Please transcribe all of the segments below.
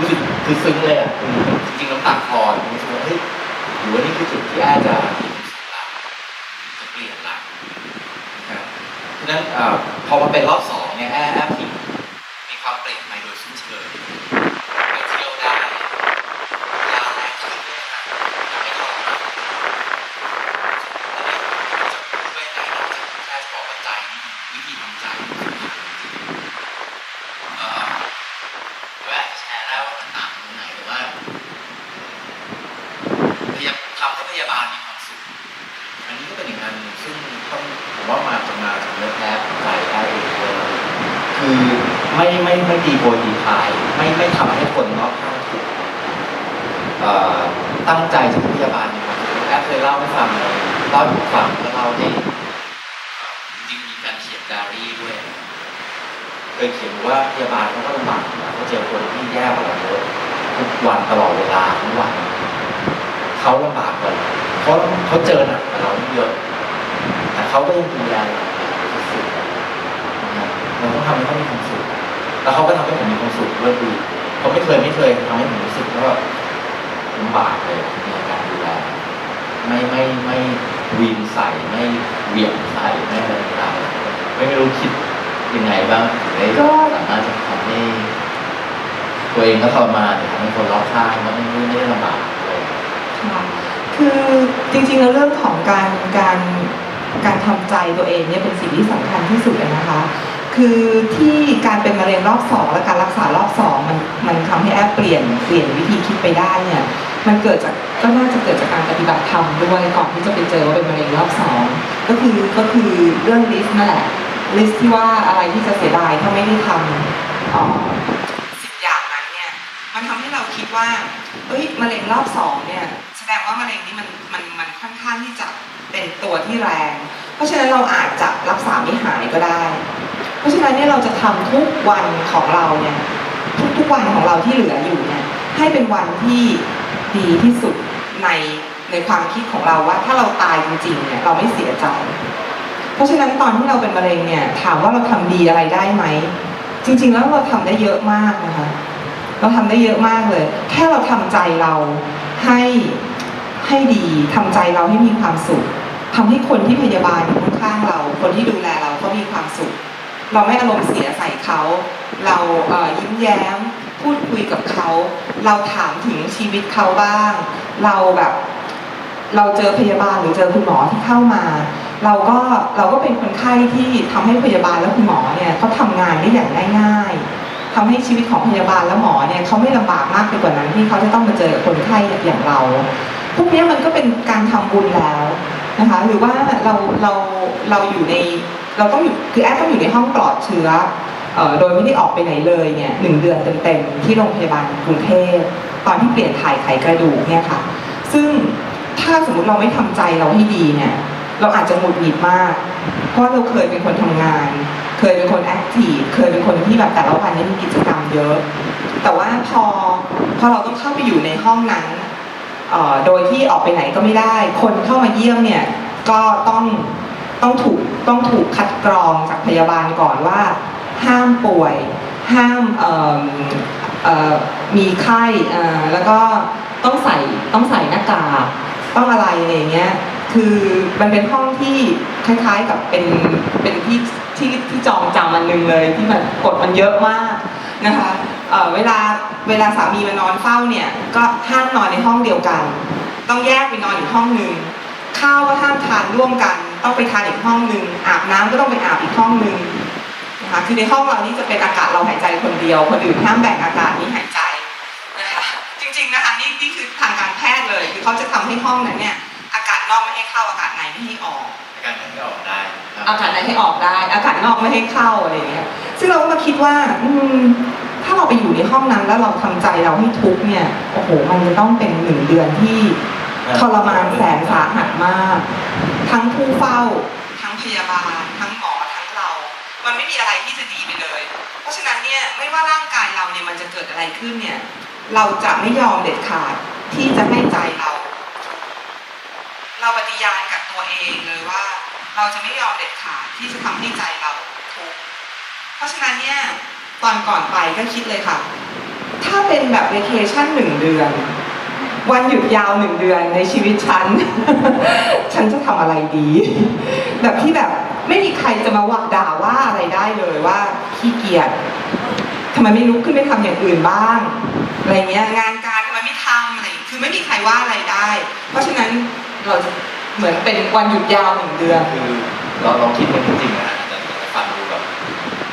รู้สึกคือซึ้งเลยอะจริงๆน้ำตาคลอรู้สึกว่าเฮ้ยหรือว่านี่คือจุดที่แอาจะจะเปลี่ยนละนะครับฉะนั้นพอมาเป็นรอบสองเนี่ยแอบแอร์ผิดมีความเปลี่ยนไปโดยสิ้นเชิงไปเที่ยวได้ยาวแรงขึ้นด้วยนะยังไม่ทรมานอันนี้จะพูดได้ไงนอกจากแค่จะบอกว่าใจนี่วิธีทำใจเอ่อ ก็อาจจะแชร์ได้ว่ามันต่างตรงไหนแต่ว่าพยาทำให้พยาบาลมีความสุข อันนี้ก็เป็นอีกงานหนึ่งซึ่งต้องผมว่ามาจากมาจากเนื้อแท้ของใจได้เองเลย คือไม่ไม่ไม่ดีโพยดีพาย ไม่ไม่ทำให้คนรอบข้างถูกเอ่อตั้งใจจะเป็นพยาบาลมีความสุขแอบเคยเล่าให้ฟังเลยเล่าให้ผมฟังแล้วเล่าให้เอ่อจริงๆมีการเขียนไดอารี่ด้วย เคยเขียนว่าพยาบาลเขาก็ลำบากนะเขาเจอคนที่แย่กว่าเราเยอะทุกวันตลอดเวลาทุกวันเขาลำบากกว่าเราเขาเขาเจอหนักกว่าเราเยอะแต่เขาก็ยังดูแลเราสุดๆนะครับเราต้อง ทำให้เขามีความสุขแล้วเขาก็ทำให้ผมมีความสุขด้วยคือเขาไม่เคยไม่เคยทำให้ผมรู้สึกว่าแบบลำบากเลยในการดูแลไม่ไม่ไม่วีนใส่ไม่เหวี่ยงใส่ไม่อะไรต่างๆไม่ไม่รู้คิดยังไงบ้างถึงได้ก็สามารถจะทำให้ตัวเองก็ทรมานแต่ทำให้คนรอบข้างก็ไม่ไม่ได้ลำบากเลยคือจริงๆแล้วเรื่องของการการการทำใจตัวเองเนี่ยเป็นสิ่งที่สำคัญที่สุดเลยนะคะ คือที่การเป็นมะเร็งรอบสองและการรักษารอบสองมันมันทำให้แอปเปลี่ยนเปลี่ยนวิธีคิดไปได้เนี่ยมันเกิดจากก็น่าจะเกิดจากการปฏิบัติธรรมด้วยก่อนที่จะไปเจอว่าเป็นมะเร็งรอบสองก็คือก็คือเรื่องลิสต์นั่นแหละลิสต์ที่ว่าอะไรที่จะเสียดายถ้าไม่ได้ทำอ่อสิบอย่างนั้นเนี่ยมันทำให้เราคิดว่าเอ้ยมะเร็งรอบสองเนี่ยแสดงว่ามะเร็งนี้มันมันมันค่อนข้างที่จะเป็นตัวที่แรง เพราะฉะนั้นเราอาจจะรักษาไม่หายก็ได้ เพราะฉะนั้นเนี่ยเราจะทำทุกวันของเราเนี่ยทุกทุกวันของเราที่เหลืออยู่เนี่ยให้เป็นวันที่ดีที่สุดในในความคิดของเราว่าถ้าเราตายจริงๆเนี่ยเราไม่เสียใจ เพราะฉะนั้นตอนที่เราเป็นมะเร็งเนี่ยถามว่าเราทำดีอะไรได้ไหม จริง ๆ แล้วเราทำได้เยอะมากนะคะ เราทำได้เยอะมากเลย แค่เราทำใจเราให้ให้ดีทำใจเราให้มีความสุขทำให้คนที่พยาบาลอยู่ข้างเรา คนที่ดูแลเราก็มีความสุข เราไม่อารมณ์เสียใส่เขา เราเยิ้มแย้มพูดคุยกับเขา เราถามถึงชีวิตเขาบ้าง เราแบบ เราเจอพยาบาลหรือเจอคุณหมอที่เข้ามา เราก็เราก็เป็นคนไข้ที่ทำให้พยาบาลและคุณหมอเนี่ยเขาทำงานได้อย่างง่ายๆทำให้ชีวิตของพยาบาลและหมอเนี่ยเขาไม่ลำบากมากไปกว่านั้นที่เขาจะต้องมาเจอคนไข้อย่างเราพวกนี้มันก็เป็นการทำบุญแล้วนะคะ หรือว่าเราเราเราอยู่ใน เราต้องอยู่คือแอดต้องอยู่ในห้องปลอดเชื้อออโดยไม่ได้ออกไปไหนเลยเนี่ยหนึ่งเดือนเต็มๆที่โรงพยาบาลกรุงเทพตอนที่เปลี่ยนถ่ายไขกระดูกเนี่ยค่ะ ซึ่งถ้าสมมุติเราไม่ทำใจเราให้ดีเนี่ยเราอาจจะหงุดหงิดมาก เพราะเราเคยเป็นคนทำงาน เคยเป็นคนแอคทีฟเคยเป็นคนที่แบบแต่ละวันนี้มีกิจกรรมเยอะ แต่ว่าพอพอเราต้องเข้าไปอยู่ในห้องนั้นโดยที่ออกไปไหนก็ไม่ได้ คนเข้ามาเยี่ยมเนี่ยก็ต้อง ต้องถูกต้องถูกคัดกรองจากพยาบาลก่อนว่า ห้ามป่วย ห้ามม,มีไข้แล้วก็ต้องใส่ต้องใส่หน้ากากต้องอะไรอะไรอย่างเงี้ยคือมันเป็นห้องที่คล้ายๆกับเป็นเป็นที่ที่ที่จองจำมันหนึ่งเลยที่แบบกฎมันเยอะมากนะคะเเวลาเวลาสามีมานอนเฝ้าเนี่ยก็ห้ามนอนในห้องเดียวกัน ต้องแยกไปนอนอีกห้องหนึ่ง ข้าวก็ห้ามทานร่วมกัน ต้องไปทานอีกห้องหนึ่งอาบน้ำก็ต้องไปอาบอีกห้องหนึ่งนะคะคือในห้องเรานี่จะเป็นอากาศเราหายใจคนเดียว คนอื่นห้ามแบ่งอากาศนี้หายใจนะคะจริงๆนะคะนี่นี่คือทางการแพทย์เลยคือเขาจะทำให้ห้องนั้นเนี่ยอากาศนอกไม่ให้เข้าอากาศในไม่ให้ออกในการที่ออกได้ครับอากาศในให้ออกได้ อากาศนอกไม่ให้เข้าอะไรอย่างเงี้ยซึ่งเราก็มาคิดว่าอืมถ้าเราไปอยู่ในห้องนั้นแล้วเราทำใจเราให้ทุกข์เนี่ยโอ้โหมันจะต้องเป็นหนึ่งเดือนที่ ทรมานแสนสาหัสมาก ทั้งผู้เฝ้า ทั้งพยาบาล ทั้งหมอ ทั้งเรา มันไม่มีอะไรที่จะดีไปเลย เพราะฉะนั้นเนี่ยไม่ว่าร่างกายเราเนี่ยมันจะเกิดอะไรขึ้นเนี่ย เราจะไม่ยอมเด็ดขาดที่จะให้ใจเรา เราปฏิญาณกับตัวเองเลยว่า เราจะไม่ยอมเด็ดขาดที่จะทำให้ใจเราทุกข์เพราะฉะนั้นเนี่ยตอนก่อนไปก็คิดเลยค่ะ ถ้าเป็นแบบเวเคชั่นหนึ่งเดือน วันหยุดยาวหนึ่งเดือนในชีวิตฉัน ฉันจะทำอะไรดี แบบที่แบบไม่มีใครจะมาว่าด่าว่าอะไรได้เลยว่าขี้เกียจทำไมไม่ลุกขึ้นไปทำอย่างอื่นบ้างอะไรเงี้ยงานการทำไมไม่ทำอะไรคือไม่มีใครว่าอะไรได้ เพราะฉะนั้นเราจะเหมือนเป็นวันหยุดยาวหนึ่งเดือนคือเราลองคิดกันจริงๆนะแต่ฟังดูแบบ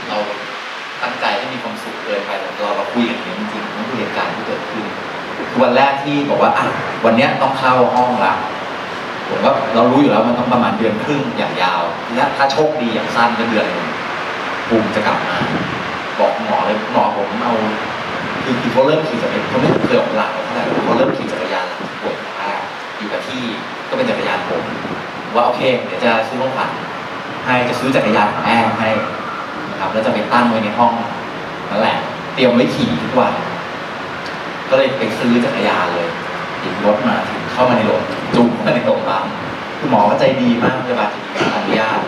เราตั้งใจให้มีความสุขเกินไปแต่เราเราคุยกันอย่างนี้จริงๆนั่นคือเหตุการณ์ที่เกิด วันแรกที่บอกว่าอะวันเนี้ยต้องเข้าห้องละผมก็เรารู้อยู่แล้วมันต้องประมาณเดือนครึ่งอย่างยาวและถ้าโชคดีอย่างสั้นก็เดือนหนึ่งภูมิจะกลับมาบอกหมอเลยหมอผมเอาคือคือเขาเริ่มขี่จักรยานเขาไม่เคยออกหลังเท่าไหร่เขาเริ่มขี่จักรยานหลังปวยมาอยู่กับที่ก็เป็นจักรยานผมว่าโอเคเดี๋ยวจะซื้อของขวัญให้จะซื้อจักรยานของแอมให้นะครับแล้วจะไปตั้งไว้ในห้องนั่นแหละ เตรียมไว้ขี่ทุกวัน ก็เลยไปซื้อจักรยานเลยติดรถมาถึงเข้ามาในรถจูงเข้ามาในโรงพยาบาลคุณหมอก็ใจดีมากพยาบาลจะดีอนุญาต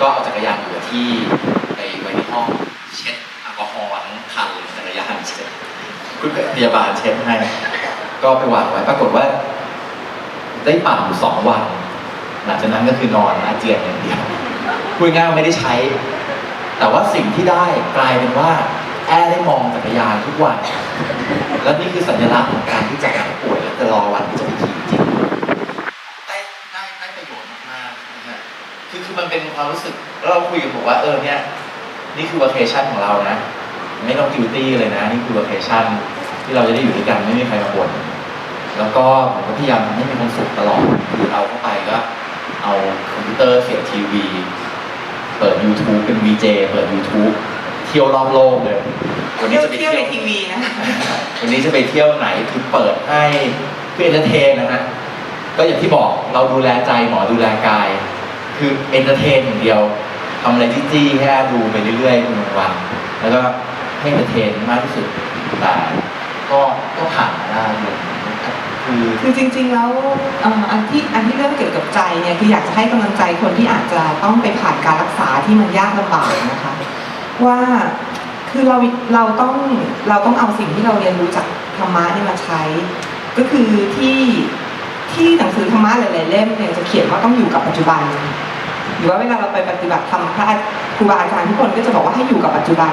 ก็เอาจักรยานอยู่ที่ไปไว้ในห้องเช็ดแอลกอฮอล์ทั้งคันเลยจักรยานเช็ดคุณพยาบาลเช็ดให้ ก็ไปวางไว้ปรากฏว่า ได้ปั่นอยู่สองวันหลังจากนั้นก็คือนอนอาเจียนอย่างเดียวพูดง่ายไม่ได้ใช้ แต่ว่าสิ่งที่ได้กลายเป็นว่า แอร์ได้มองจักรยานทุกวัน และนี่คือสัญลักษณ์ของการที่จะหายป่วยและจะรอวันที่จะไปขี่จริงได้ได้ได้ประโยชน์มากๆนะฮะคือคือมันเป็นความรู้สึกแล้วเราคุยกับอกว่าเออเนี่ยนี่คือ vacation ของเรานะ ไม่ต้อง duty เลยนะ นี่คือ vacation ที่เราจะได้อยู่ด้วยกันไม่มีใครมาบ่นแล้วก็ผมก็พยายามทำให้มีความสุขตลอดคือเอาเข้าไปก็เอาคอมพิวเตอร์เสียบทีวี เปิด YouTube เป็น VJ เปิด YouTube เที่ยวรอบโลกเลย วันนี้เที่ยวจะไปเที่ยวเที่ยวในทีวีนะ วันนี้จะไปเที่ยวไหนคือเปิดให้เพื่อเอนเตอร์เทนนะฮะก็อย่างที่บอกเราดูแลใจหมอดูแลกาย คือเอนเตอร์เทนอย่างเดียวทำอะไรที่จี้แค่ดูไปเรื่อยๆเป็นวันๆแล้วก็ให้เอนเตอร์เทนมากที่สุดแต่ก็ก็ผ่านมาได้เลยคือ คือจริง ๆ แล้วเอ่ออันที่อันที่เรื่องเกี่ยวกับใจเนี่ยคืออยากจะให้กำลังใจคนที่อาจจะต้องไปผ่านการรักษาที่มันยากลำบากนะคะ ว่าคือเราเราต้องเราต้องเอาสิ่งที่เราเรียนรู้จากธรรมะเนี่ยมาใช้ ก็คือที่ที่หนังสือธรรมะหลาย ๆ เล่มเนี่ยจะเขียนว่าต้องอยู่กับปัจจุบัน หรือว่าเวลาเราไปปฏิบัติธรรมพระครูบาอาจารย์ทุกคนก็จะบอกว่าให้อยู่กับปัจจุบัน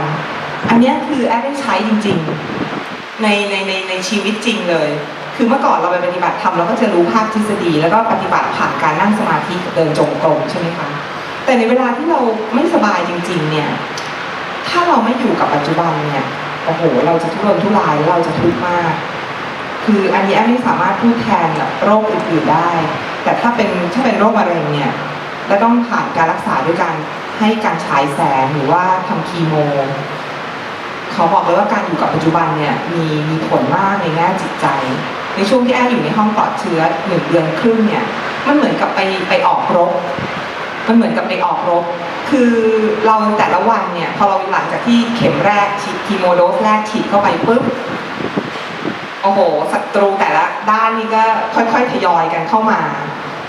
อันนี้คือแอดได้ใช้จริง ๆ ในในในในชีวิตจริงเลย คือเมื่อก่อนเราไปปฏิบัติธรรมเราก็จะรู้ภาคทฤษฎี แล้วก็ปฏิบัติผ่านการนั่งสมาธิกับเดินจงกรมใช่ไหมคะแต่ในเวลาที่เราไม่สบายจริง ๆ เนี่ย ถ้าเราไม่อยู่กับปัจจุบันเนี่ยโอ้โห เราจะทุรนทุรายเราจะทุกข์มาก คืออันนี้แอมไม่สามารถพูดแทนแบบโรคอื่นๆได้ แต่ถ้าเป็นถ้าเป็นโรคมะเร็งเนี่ยแล้วต้องผ่านการรักษาด้วยการให้การฉายแสงหรือว่าทำคีโมเขาบอกเลยว่าการอยู่กับปัจจุบันเนี่ยมีมีผลมากในแง่จิตใจ ในช่วงที่แอร์อยู่ในห้องปลอดเชื้อหนึ่งเดือนครึ่งเนี่ยมันเหมือนกับไปไปออกรบ มันเหมือนกับไปออกรบ คือเราแต่ละวันเนี่ย พอเราหลังจากที่เข็มแรกฉีดคีโมโดสแรกฉีดเข้าไปปุ๊บ โอ้โหศัตรูแต่ละด้านนี่ก็ค่อยๆทยอยกันเข้ามา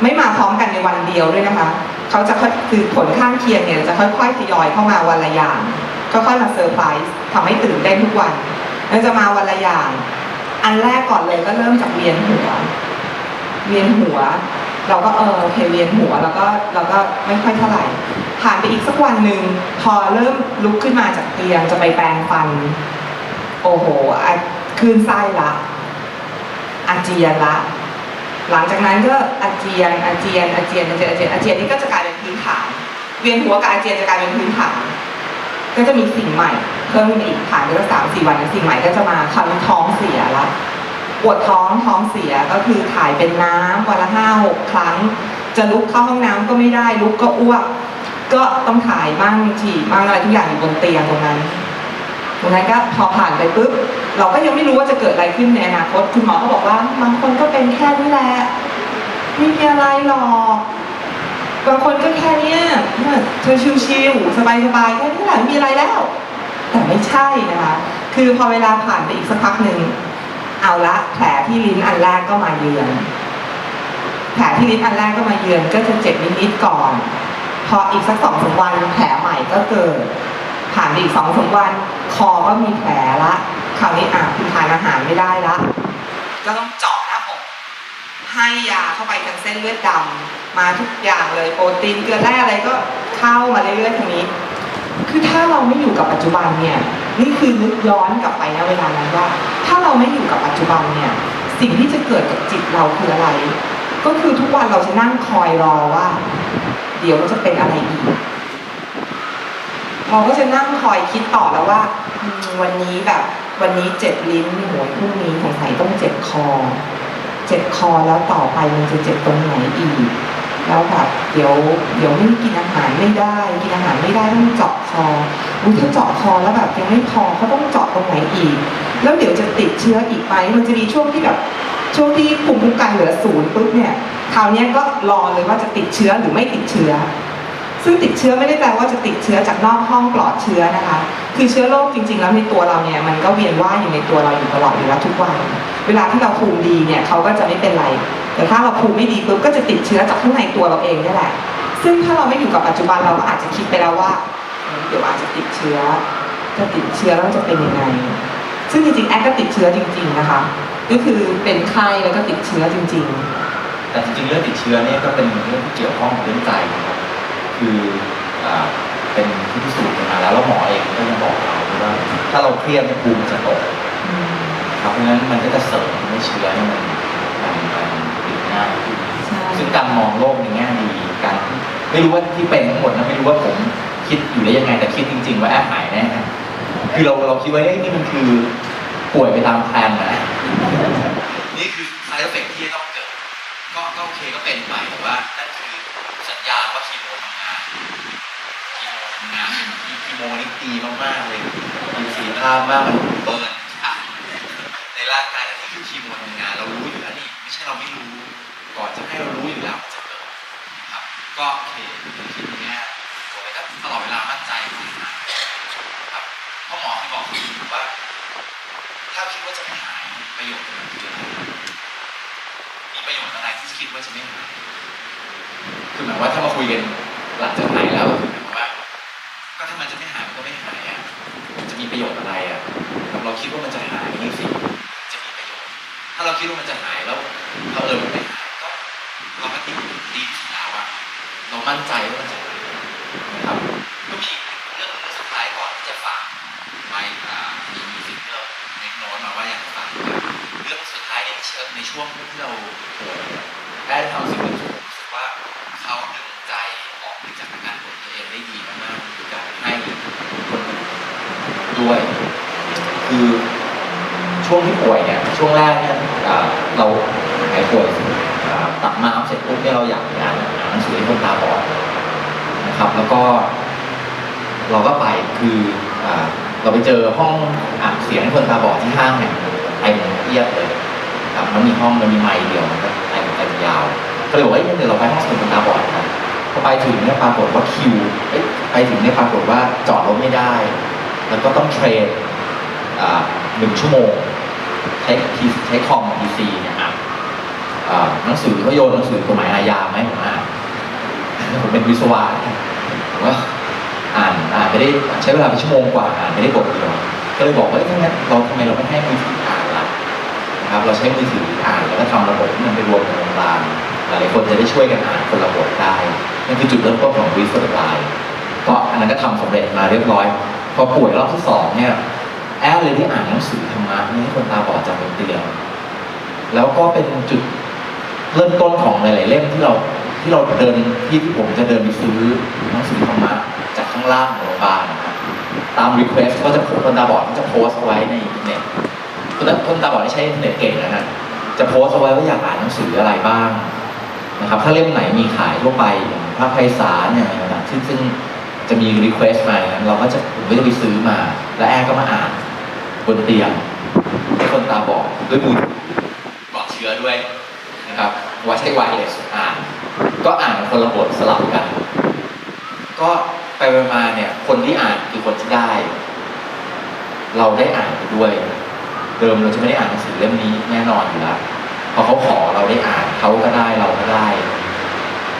ไม่มาพร้อมกันในวันเดียวด้วยนะคะ เขาจะค่อยคือผลข้างเคียงเนี่ยจะค่อยๆทยอยเข้ามาวันละอย่างค่อยๆมาเซอร์ไพรส์ทำให้ตื่นเต้นทุกวันแล้วจะมาวันละอย่าง อันแรกก่อนเลยก็เริ่มจากเวียนหัว เวียนหัว เราก็เออโอเคเวียนหัวแล้วก็เราก็ไม่ค่อยเท่าไหร่ ผ่านไปอีกสักวันหนึ่งพอเริ่มลุกขึ้นมาจากเตียงจะไปแปรงฟัน โอ้โหคืนไส้ละ อาเจียนละ หลังจากนั้นก็อาเจียนอาเจียนอาเจียนอาเจียนอาเจียนอาเจียนนี่ก็จะกลายเป็นพื้นฐาน เวียนหัวกับอาเจียนจะกลายเป็นพื้นฐาน ก็จะมีสิ่งใหม่ เพิ่มขึ้นมาอีกผ่านไปสักสามสี่วันสิ่งใหม่ก็จะมาคราวนี้ท้องเสียละ ปวดท้องท้องเสียก็คือถ่ายเป็นน้ำวันละห้าหกครั้ง จะลุกเข้าห้องน้ำก็ไม่ได้ลุกก็อ้วก ก็ต้องถ่ายมั่งฉี่มั่งอะไรทุกอย่างอยู่บนเตียงตรงนั้นตรงนั้นก็พอผ่านไปปุ๊บเราก็ยังไม่รู้ว่าจะเกิดอะไรขึ้นในอนาคตคุณหมอก็บอกว่าบางคนก็เป็นแค่นี้แหละไม่มีอะไรหรอกบางคนก็แค่เนี้ยเธอชิวๆสบายๆแค่นี้แหละไม่มีอะไรแล้ว แต่ไม่ใช่นะคะ คือพอเวลาผ่านไปอีกสักพักหนึ่ง เอาละแผลที่ลิ้นอันแรกก็มาเยือน แผลที่ลิ้นอันแรกก็มาเยือน ก็จะเจ็บนิดๆก่อน พออีกสักสองสามวันแผลใหม่ก็เกิด ผ่านอีกสองสามวัน คอก็มีแผลละคราวนี้อะคุณทานอาหารไม่ได้ละก็ต้องเจาะหน้าอกให้ยาเข้าไปทางเส้นเลือดดำมาทุกอย่างเลยโปรตีนเกลือแร่อะไรก็เข้ามาเรื่อยๆทางนี้ คือถ้าเราไม่อยู่กับปัจจุบันเนี่ยนี่คือนึกย้อนกลับไปนะเวลานั้นว่า ถ้าเราไม่อยู่กับปัจจุบันเนี่ยสิ่งที่จะเกิดกับจิตเราคืออะไร ก็คือทุกวันเราจะนั่งคอยรอว่า เดี๋ยวมันจะเป็นอะไรอีกเราก็จะนั่งคอยคิดต่อแล้วว่า วันนี้แบบ วันนี้เจ็บลิ้นโหยพรุ่งนี้สงสัยต้องเจ็บคอ เจ็บคอแล้วต่อไปมันจะเจ็บตรงไหนอีก แล้วแบบเดี๋ยวเดี๋ยวไม่กินอาหารไม่ได้กินอาหารไม่ได้ต้องเจาะคออุ้ยถ้าเจาะคอแล้วแบบยังไม่พอเขาต้องเจาะตรงไหนอีก แล้วเดี๋ยวจะติดเชื้ออีกไหมมันจะมีช่วงที่แบบช่วงที่ภูมิคุ้มกันเหลือศูนย์ปุ๊บเนี่ยคราวนี้ก็รอเลยว่าจะติดเชื้อหรือไม่ติดเชื้อ ซึ่งติดเชื้อไม่ได้แปลว่าจะติดเชื้อจากนอกห้องปลอดเชื้อนะคะ คือเชื้อโรคจริง ๆ แล้วในตัวเราเนี่ยมันก็เวียนว่ายอยู่ในตัวเราอยู่ตลอดอยู่แล้วทุกวัน เวลาที่เราภูมิดีเนี่ยเขาก็จะไม่เป็นไร แต่ถ้าเราภูมิไม่ดีปุ๊บก็จะติดเชื้อจากข้างในตัวเราเองนี่แหละ ซึ่งถ้าเราไม่อยู่กับปัจจุบันเราก็อาจจะคิดไปแล้วว่า เดี๋ยวอาจจะติดเชื้อ จะติดเชื้อแล้วจะเป็นยังไง ซึ่งจริงๆแอดก็ติดเชื้อจริง ๆนะคะ ก็คือเป็นไข้แล้วก็ติดเชื้อจริง ๆ แต่จริงๆเรื่องติดเชื้อเนี่ยก็เป็นเรื่องที่เกี่ยวข้องกับเรื่องใจนะครับ คืออเป็นที่พิสูจน์มาแล้วแล้วหมอเองก็ยังบอกเราวยว่า ถ้าเราเครียดเนี่ยภูมิจะตกครับเพราะฉะนั้นมันก็จะเสริมให้เชื้อเนี่ยมัน มันมันติดง่ายขึ้นใช่ซึ่งการมองโลกในแง่ดีการไม่รู้ว่าที่เป็นทั้งหมดนะไม่รู้ว่าผมคิดอยู่ได้ยังไงแต่คิดจริง ๆ ว่าแอบหายแน่คือเราเราคิดว่าเอ้ยนี่มันคือป่วยไปตามแพลนนะนี่คือ side effect ที่จะต้องเกิดก็ก็โอเคก็เป็นไปแต่ว่านั่นคือสัญญาณว่าคีโมทำงานคีโมทำงานคีโมนี่ดีมากๆเลยมีประสิทธิภาพมากมันเบิร์นค่ะในร่างกายแต่นี่คือคีโมทำงาน เรารู้อยู่แล้วนี่ไม่ใช่เราไม่รู้ ก่อนจะให้เรารู้อยู่แล้วมันจะเกิดครับ ก็โอเคคิดอย่างเงี้ยผมก็ตลอดเวลามั่นใจว่าหายนะครับเพราะหมอเคยบอกผมว่า ถ้าคิดว่าจะไม่หายประโยชน์มันคืออะไรมีประโยชน์อะไรที่คิดว่าจะไม่หายคือหมายว่าถ้ามาคุยกันหลังจากหายแล้วคือหมายว่า ก็ถ้ามันจะไม่หายมันก็ไม่หายอะจะมีประโยชน์อะไรอะเราคิดว่ามันจะหายนี่สิจะมีประโยชน์ ถ้าเราคิดว่ามันจะหายแล้วเผอิญมันไม่หาย เราก็ดีดีที่สุดแล้วอะเรามั่นใจว่ามันจะหายนะครับก็มีเรื่องสุดท้ายก่อนที่จะฝากไว้มีมีสิ่งที่เราเล็กน้อยมาว่าอยากฝากเรื่องสุดท้ายในเชิงในช่วงที่เราป่วยได้ทำสิ่งที่ผมรู้สึกว่าเขาดึงใจออกจากอาการป่วยตัวเองได้ดีมากๆคือการให้คนด้วย คือช่วงที่ป่วยเนี่ยช่วงแรกเนี่ยเราหายป่วยามเสร็จปุ๊บเนี่เราอยากอ่านหนังสือให้คนตาบอดนะครับ แล้วก็เราก็ไปคืออเราไปเจอห้องอัดเสียงคนตาบอดที่ห้างแห่งหนึ่งเต็มเอียดเลยครับมันมีห้องมันมีไมค์เดียวมันก็เต็มเต็มยาวก็เลยบอกว่าเอ้ยเดี๋ยวเราไปห้องสมุดคนตาบอดกันพอไปถึงเนี่ยปรากฏว่าคิวไปถึงเนี่ยปรากฏว่าจอดรถไม่ได้ แล้วก็ต้องเทรนหนึ่งชั่วโมง ใช้ใช้คอมพีซีเนี่ยอ่านอ่า หนังสือเขาโยนหนังสือกฎหมายอาญาไหมผมอ่านผมเป็นวิศวะผมว่าอ่านอ่านไปได้ใช้เวลาไปชั่วโมงกว่าอ่านไม่ได้บทเดียวก็เลยบอกว่าเอ้ยงั้นเราทำไมเราไม่ให้มือถืออ่านล่ะนะครับเราใช้มือถืออ่านแล้วก็ทำระบบที่มันไปรวมกันตรงกลางหลายคนจะได้ช่วยกันอ่านคนละบทได้นั่นคือจุดเริ่มต้นของวิสต์ไลน์ก็อันนั้นก็ทำสำเร็จมาเรียบร้อย พอป่วยรอบที่สองเนี่ยแอดเลยได้อ่านหนังสือธรรมะนี่ให้คนตาบอดจำบนเตียงแล้วก็เป็นจุด เริ่มต้นของหลาย ๆ เล่มที่เราที่เราเดินที่ที่ผมจะเดินไปซื้อหนังสือธรรมะจากข้างล่างของโรงพยาบาลนะครับตามรีเควสก็จะคนตาบอดก็จะโพสต์เอาไว้ในอินเทอร์เน็ตคนตาบอดที่ใช้อินเทอร์เน็ตเก่งนะฮะจะโพสต์เอาไว้ว่าอยากอ่านหนังสืออะไรบ้างนะครับถ้าเล่มไหนมีขายทั่วไปอย่างพระไพศาลอย่างไรต่างๆซึ่งซึ่งจะมีรีเควสมาอย่างนั้นเราก็จะผมก็จะไปซื้อมา แล้วแอร์ก็มาอ่านบนเตียงให้คนตาบอดด้วยมือปลอดเชื้อด้วย นะครับว่าใช้ไวเลสอ่านก็อ่านคนละบทสลับกัน ก็ไปๆมาๆเนี่ยคนที่อ่านคือคนที่ได้ เราได้อ่านไปด้วย เดิมเราจะไม่ได้อ่านหนังสือเล่มนี้แน่นอนอยู่แล้วพอเขาขอเราได้อ่านเขาก็ได้เราก็ได้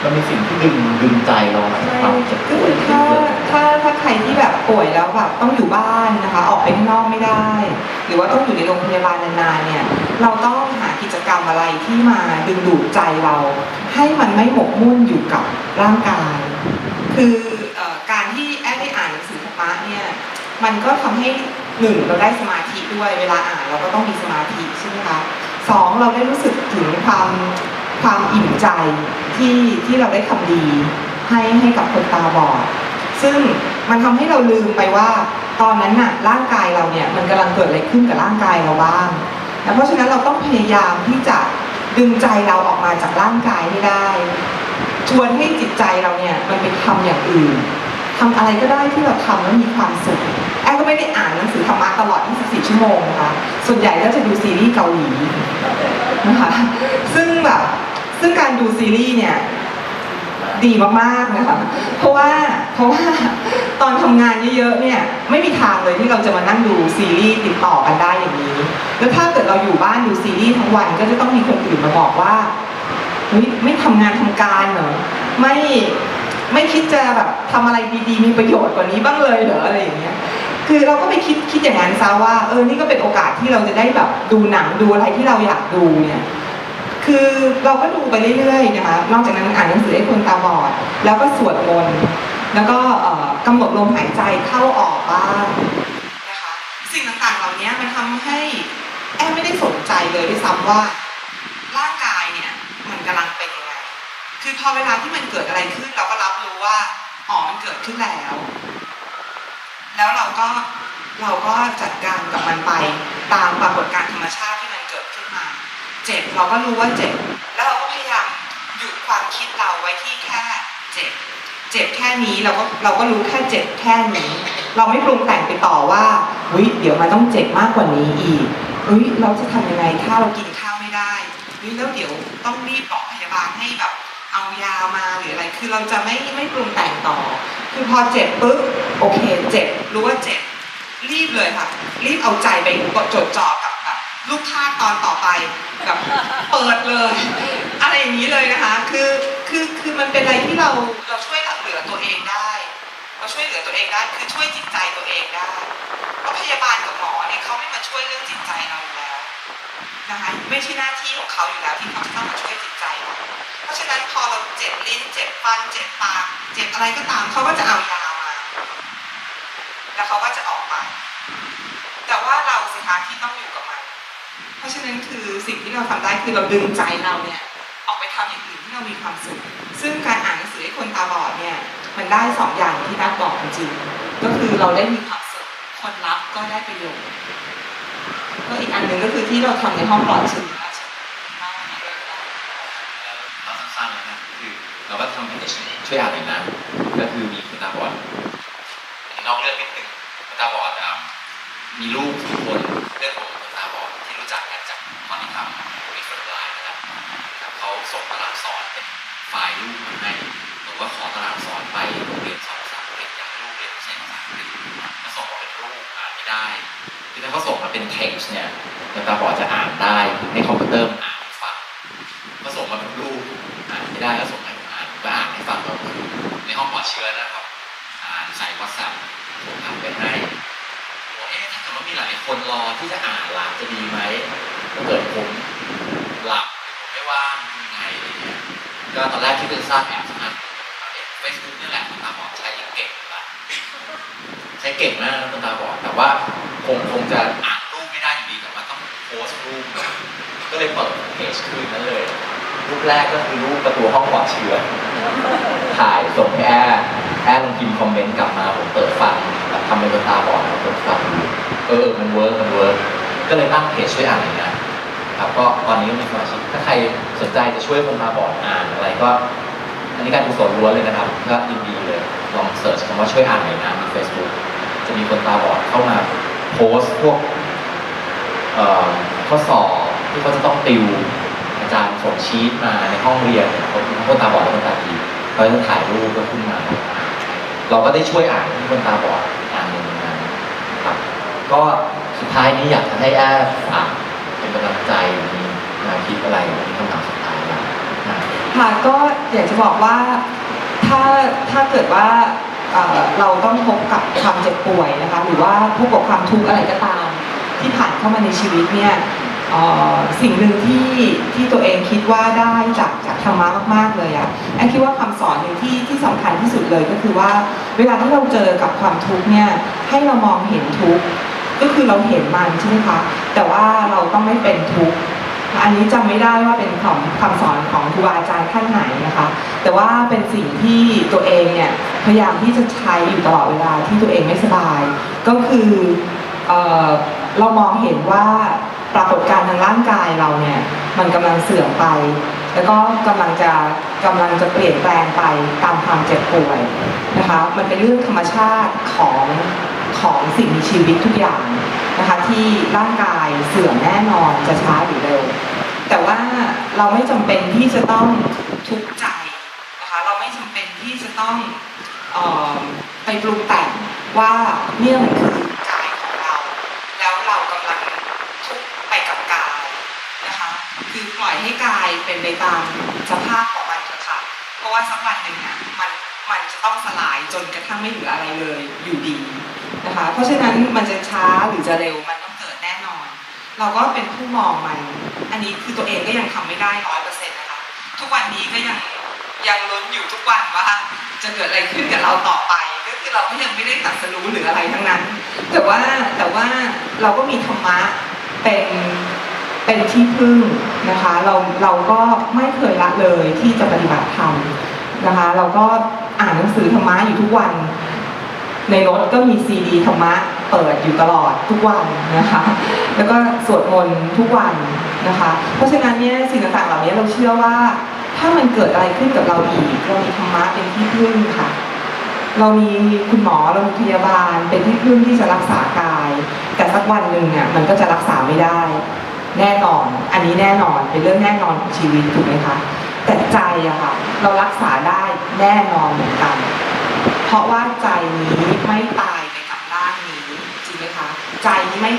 มันมีสิ่งที่ดึงดึงใจเราหลังจากความเจ็บก็ป่วคืยอถ้าถ้าถ้าใครที่แบบป่วยแล้วแบบต้องอยู่บ้านนะคะ ออกไปข้างนอกไม่ได้ หรือว่าต้องอยู่ในโรงพยาบาลนานๆเนี่ย เราต้องหา กิจกรรมอะไรที่มาดึงดูดใจเรา ให้มันไม่หมกมุ่นอยู่กับร่างกาย คืออการที่แอดได้อ่านหนังสือธรรมะเนี่ยมันก็ทำให้หนึ่งเราได้สมาธิด้วยเวลาอ่านเราก็ต้องมีสมาธิใช่ไหมคะสองเราได้รู้สึกถึงความความอิ่มใจที่ที่เราได้ทำดีให้ให้กับคนตาบอดซึ่งมันทำให้เราลืมไปว่าตอนนั้นน่ะร่างกายเราเนี่ยมันกำลังเกิดอะไรขึ้นกับร่างกายเราบ้าง นะเพราะฉะนั้นเราต้องพยายามที่จะดึงใจเราออกมาจากร่างกายให้ได้ ชวนให้จิตใจเราเนี่ยมันไปทำอย่างอื่นทำอะไรก็ได้ที่เราทำแล้วมีความสุขแอนก็ไม่ได้อ่านหนังสือธรรมะตลอด 24 ชั่วโมงนะคะส่วนใหญ่ก็จะดูซีรีส์เกาหลีนะคะซึ่งแบบซึ่งการดูซีรีส์เนี่ยดีมากๆนะคะ เพราะว่าเพราะว่าตอนทำงานเยอะๆเนี่ยไม่มีทางเลยที่เราจะมานั่งดูซีรีส์ติดต่อกันได้ แล้วถ้าเกิดเราอยู่บ้านดูซีรีส์ทั้งวันก็จะต้องมีคนอื่นมาบอกว่าเฮ้ยไม่ทำงานทำการเหรอไม่ไม่คิดจะแบบทำอะไรดีๆ มีประโยชน์กว่านี้บ้างเลยเหรออะไรอย่างเงี้ยคือเราก็ไปคิดคิดอย่างนั้นซะว่าเออนี่ก็เป็นโอกาสที่เราจะได้แบบดูหนังดูอะไรที่เราอยากดูเนี่ยคือเราก็ดูไปเรื่อยๆนะคะนอกจากนั้นอ่านหนังสือให้คนตาบอด แล้วก็สวดมนต์แล้วก็เอ่อกำหนดลมหายใจเข้าออกบ้าง สิ่งต่างๆ เหล่านี้มันทำให้แอมไม่ได้สนใจเลยด้วยซ้ำว่า ร่างกายเนี่ยมันกำลังเป็นยังไงคือพอเวลาที่มันเกิดอะไรขึ้น เราก็รับรู้ว่าอ๋อมันเกิดขึ้นแล้ว แล้วเราก็เราก็จัดการกับมันไปตามปรากฏการณ์ธรรมชาติที่มันเกิดขึ้นมา เจ็บเราก็รู้ว่าเจ็บ แล้วเราก็พยายามหยุดความคิดเราไว้ที่แค่เจ็บ เจ็บแค่นี้เราก็เราก็รู้แค่เจ็บแค่นี้ เราไม่ปรุงแต่งไปต่อว่าเฮ้ยเดี๋ยวมันต้องเจ็บมากกว่านี้อีกเฮ้ยเราจะทำยังไงถ้าเรากินข้าวไม่ได้เฮ้ยแล้วเดี๋ยวต้องรีบบอกพยาบาลให้แบบเอายามาหรืออะไร คือเราจะไม่ไม่ปรุงแต่งต่อ คือพอเจ็บปุ๊บโอเคเจ็บรู้ว่าเจ็บรีบเลยค่ะ รีบเอาใจไปกดจดจ่อกับแบบลูกท่าตอนต่อไปแบบเปิดเลย อะไรอย่างนี้เลยนะคะ คือคือคือมันเป็นอะไรที่เราเราช่วยเหลือตัวเองได้ เราช่วย เองได้คือช่วยจิตใจตัวเองได้เพราะพยาบาลกับหมอเนี่ยเขาไม่มาช่วยเรื่องจิตใจเราอยู่แล้วนะคะไม่ใช่หน้าที่ของเขาอยู่แล้วที่เขาจะต้องมาช่วยจิตใจเราเพราะฉะนั้นพอเราเจ็บลิ้น เจ็บฟันเจ็บปากเจ็บอะไรก็ตามเขาก็จะเอายามา แล้วเขาก็จะออกไปแต่ว่าเราสิคะที่ต้องอยู่กับมัน เพราะฉะนั้นคือสิ่งที่เราทำได้คือเราดึงใจเราเนี่ย ออกไปทำอย่างอื่นที่เรามีความสุขซึ่งการอ่านหนังสือให้คนตาบอดเนี่ย มันได้สองอย่างที่นักบอกจริงๆก็คือเราได้มีความสุขคนรับก็ได้ประโยชน์ก็อีกอันหนึ่งก็คือที่เราทำในห้องปลอดเชื้อเราสั้นๆแล้วนะคือเราก็ทำเป็นช่วยอ่านหน่อยนะก็คือมีคนตาบอดอันนี้นอกเรื่องนิดนึงคนตาบอดมีลูกทุกคนเรื่องของคนตาบอดที่รู้จักกันจากตอนที่ทำมีคนไลน์นะครับเขาส่งตารางสอนเป็นไฟล์รูปมาให้ เขาเป็น text เนี่ยคนตาบอดจะอ่านได้ให้คอมพิวเตอร์อ่านให้ฟังก็ส่งมาเป็นรูปอ่านไม่ได้ก็ส่งให้ผมอ่านก็อ่านให้ฟังเราในห้องปลอดเชื้อนะครับ อ่านใส่วอทซับผมทำไปให้บอกเอ๊ะถ้าเกิดว่ามีหลายคนรอที่จะอ่านล่ะจะดีไหมถ้าเกิดผมหลับผมไม่ว่างยังไงอะไรเงี้ยก็ตอนแรกที่เป็นสร้างแอปนะเฟซบุ๊กนี่แหละตาบอดใช้ยังเก่งละใช้เก่งมากนะตาบอดแต่ว่าคงคงจะ ก็เลยเปิดเพจคืนนั้นเลย รูปแรกก็คือรูปประตูห้องปลอดเชื้อ ถ่ายส่งให้แอร์แอร์ลองพิมพ์คอมเมนต์กลับมาผมเปิดฟังแบบทำเป็นคนตาบอดเปิดฟังดูเออ มันเวิร์กมันเวิร์กก็เลยตั้งเพจช่วยอ่านเลยนะครับก็ตอนนี้ก็มีสมาชิกถ้าใครสนใจจะช่วยคนตาบอดอ่านอะไรก็ อันนี้การกุศลล้วนเลยนะครับก็ยินดีเลยลองเสิร์ชคำว่าช่วยอ่านหน่อยนะใน Facebook จะมีคนตาบอดเข้ามาโพสต์พวกเอ่อ ข้อสอบที่เขาจะต้องติว อาจารย์ส่งชีตมาในห้องเรียนคนคนตาบอดและคนตาดีเขาจะถ่ายรูปก็ขึ้นมา เราก็ได้ช่วยอ่านที่คนตาบอดอ่านหนึ่งนะครับ ก็สุดท้ายนี้อยากจะให้แอร์ฝากเป็นกำลังใจมีแนวคิดอะไรมีคำถามสุดท้ายนะนะค่ะก็อยากจะบอกว่าถ้าถ้าเกิดว่าเเราต้องพบกับความเจ็บป่วยนะคะหรือว่าพบกับความทุกข์อะไรก็ตาม ที่ผ่านเข้ามาในชีวิตเนี่ย สิ่งหนึ่งที่ที่ตัวเองคิดว่าได้จากจากธรรมะมาก ๆ เลยอะแอนคิดว่าคำสอนหนึ่งที่ที่สำคัญที่สุดเลยก็คือว่า เวลาที่เราเจอกับความทุกข์เนี่ยให้เรามองเห็นทุกข์ก็คือเราเห็นมันใช่ไหมคะแต่ว่าเราต้องไม่เป็นทุกข์อันนี้จำไม่ได้ว่าเป็นของคำสอนของครูบาอาจารย์ท่านไหนนะคะ แต่ว่าเป็นสิ่งที่ตัวเองเนี่ยพยายามที่จะใช้อยู่ตลอดเวลาที่ตัวเองไม่สบาย ก็คือเออเรามองเห็นว่า ปรากฏการณ์ทางร่างกายเราเนี่ยมันกำลังเสื่อมไป แล้วก็กำลังจะกำลังจะเปลี่ยนแปลงไปตามความเจ็บป่วยนะคะมันเป็นเรื่องธรรมชาติของของสิ่งมีชีวิตทุกอย่างนะคะที่ร่างกายเสื่อมแน่นอนจะช้าหรือเร็ว แต่ว่าเราไม่จำเป็นที่จะต้องทุกข์ใจนะคะเราไม่จำเป็นที่จะต้องออไปปรุงแต่งว่าเนี่ยมันคือกายของเรา แล้วเรากำลังทุกข์ไปกับกายนะคะ คือป ล่อยให้กายเป็นไปตามสภาพของมันเถอะค่ะ เพราะว่าสักวันหนึ่งอะมันมันจะต้องสลายจนกระทั่งไม่เหลืออะไรเลยอยู่ดีนะคะ เพราะฉะนั้นมันจะช้าหรือจะเร็วมันต้องเกิดแน่นอน เราก็เป็นผู้มองมัน อันนี้คือตัวเองก็ยังทำไม่ได้ร้อยเปอร์เซ็นต์นะคะ ทุกวันนี้ก็ยังยังลุ้นอยู่ทุกวันว่าจะเกิดอะไรขึ้นกับเราต่อไป ก็คือเราก็ยังไม่ได้ตัดสรู้หรืออะไรทั้งนั้น แต่ว่าแต่ว่าเราก็มีธรรมะเป็น เป็นที่พึ่งนะคะเราเราก็ไม่เคยละเลยที่จะปฏิบัติธรรมนะคะ เราก็อ่านหนังสือธรรมะอยู่ทุกวัน ในรถก็มีซีดีธรรมะเปิดอยู่ตลอดทุกวันนะคะ แล้วก็สวดมนต์ทุกวันนะคะ เพราะฉะนั้นเนี่ยสิ่งต่างๆเหล่านี้เราเชื่อว่าถ้ามันเกิดอะไรขึ้นกับเราอีกเรามีธรรมะเป็นที่พึ่งค่ะ เรามีคุณหมอเรามีพยาบาลเป็นที่พึ่งที่จะรักษากาย แต่สักวันหนึ่งอะมันก็จะรักษาไม่ได้ แน่นอน อันนี้แน่นอนเป็นเรื่องแน่นอนของชีวิตถูกไหมคะ แต่ใจอะค่ะ เรารักษาได้แน่นอนเหมือนกัน เพราะว่าใจนี้ไม่ตายไปกับร่างนี้จริงไหมคะ ใจนี้ไม่